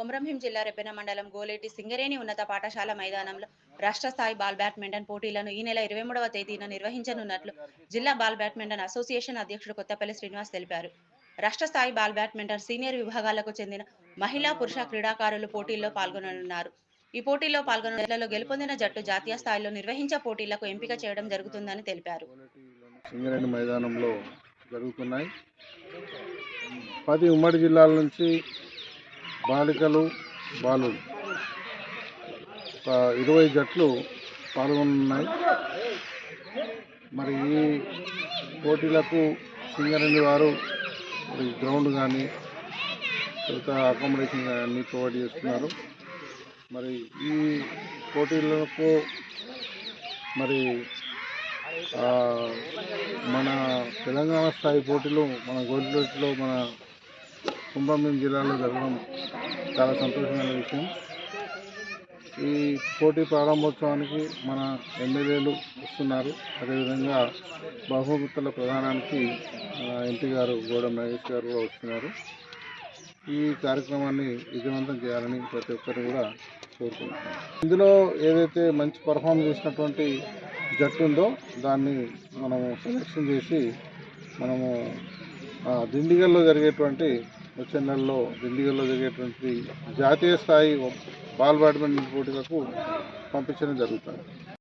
కొమరంభీం జిల్లా రెబ్బెన మండలం గోలేటి సింగరేణి ఉన్నత పాఠశాల మైదానంలో రాష్ట్ర స్థాయి బాల్ బ్యాడ్మింటన్ పోటీలను ఈ నెల ఇరవై మూడవ తేదీన నిర్వహించనున్నట్లు జిల్లా బాల్ బ్యాడ్మింటన్ అసోసియేషన్ అధ్యక్షుడు కొత్తపల్లి శ్రీనివాస్ తెలిపారు. రాష్ట్ర స్థాయి బాల్ బ్యాడ్మింటన్ సీనియర్ విభాగాలకు చెందిన మహిళా పురుష క్రీడాకారులు పోటీల్లో పాల్గొననున్నారు. ఈ పోటీల్లో పాల్గొన్న నెలలో గెలుపొందిన జట్టు జాతీయ స్థాయిలో నిర్వహించే పోటీలకు ఎంపిక చేయడం జరుగుతుందని తెలిపారు. సింగరేణి మైదానంలో జరుగుతున్నాయి. పది ఉమ్మడి జిల్లాల నుంచి బాలికలు బాలులు. ఒక ఇరవై జట్లు పాల్గొనున్నాయి. మరి ఈ పోటీలకు సింగరేణి వారు గ్రౌండ్ కానీ తర్వాత అకామిడేషన్ కానీ అన్నీ ప్రొవైడ్ చేస్తున్నారు. మరి ఈ పోటీలకు మరి మన తెలంగాణ స్థాయి పోటీలు మన గోల్డ్లో మన కుంభం జిల్లాలో జరగడం చాలా సంతోషమైన విషయం. ఈ పోటీ ప్రారంభోత్సవానికి మన ఎమ్మెల్యేలు వస్తున్నారు. అదేవిధంగా బహుమతుల ప్రధానానికి ఎంపీ గారు గోడ మహేష్ గారు కూడా వస్తున్నారు. ఈ కార్యక్రమాన్ని విజయవంతం చేయాలని ప్రతి ఒక్కరు కూడా కోరుకుంటున్నాను ఇందులో ఏదైతే మంచి పర్ఫామ్ చేసినటువంటి జట్టు ఉందో దాన్ని మనము సెలెక్షన్ చేసి మనము ఆ, దిండిగల్లో జరిగేటువంటి వచ్చే నెలలో దిండిగల్లో జరిగేటువంటి జాతీయ స్థాయి బాల్ బ్యాడ్మింటన్ పోటీలకు పంపించడం జరుగుతుంది.